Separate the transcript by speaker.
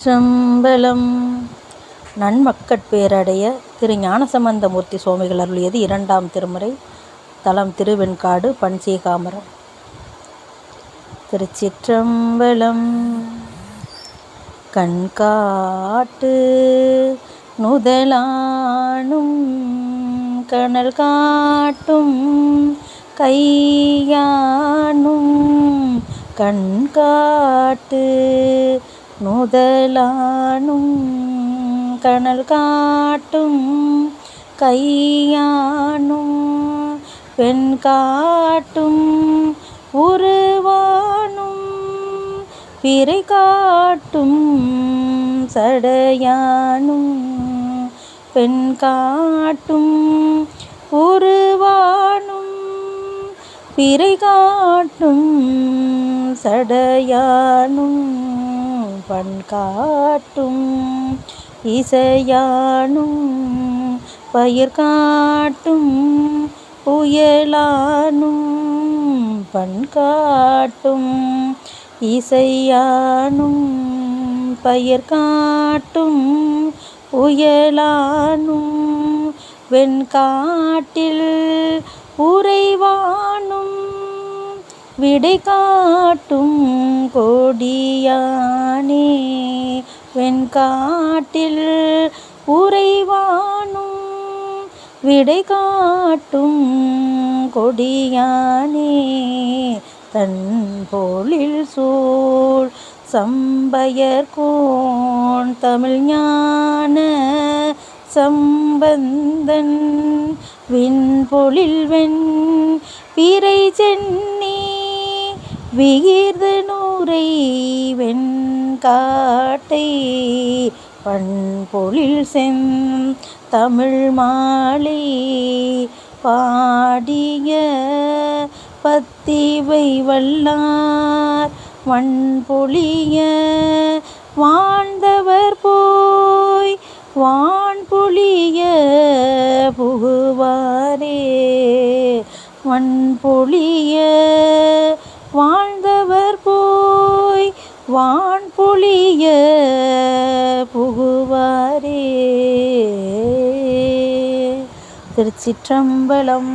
Speaker 1: சம்பளம் நன்மக்கட்பேரடைய திரு ஞானசம்பந்தமூர்த்தி சுவாமிகள் அருளியது இரண்டாம் திருமுறை தலம் திருவெண்காடு பன்சீகாமரம். திருச்சிற்றம்பலம். கண்காட்டு நுதலானும் கணல் காட்டும் கையானும் கண்காட்டு முதலானும் கனல் காட்டும் கையானும் பெண் காட்டும் உருவானும் பிறை காட்டும் சடையானும் பெண் காட்டும் உருவானும் பிறை காட்டும் சடையானும் பண் காட்டும் இசையானும் பயிர் காட்டும் புயலானும் பண் காட்டும் இசையானும் பயிர் காட்டும் புயலானும் வெண்காட்டில் உறைவானும் விடை காட்டும் கொடியானே வெண்காட்டில் உறைவானும் விடை காட்டும் கொடியானே தன் போலில் சூழ் சம்பயர்கோன் தமிழ் ஞான சம்பந்தன் விண்பொழில் வெண் பிறை சென் விகிர்த நூரை வெண்காட்டை பண்பொழில் செம் தமிழ் மாலை பாடிய பத்திவை வல்லார் வண்பொழிய வாழ்ந்தவர் போய் வான்பொழிய புகுவாரே. வண்பொழிய வாழ்ந்தவர் போய் வான்பொழிய புகுவாரே. திருச்சிற்றம்பலம்.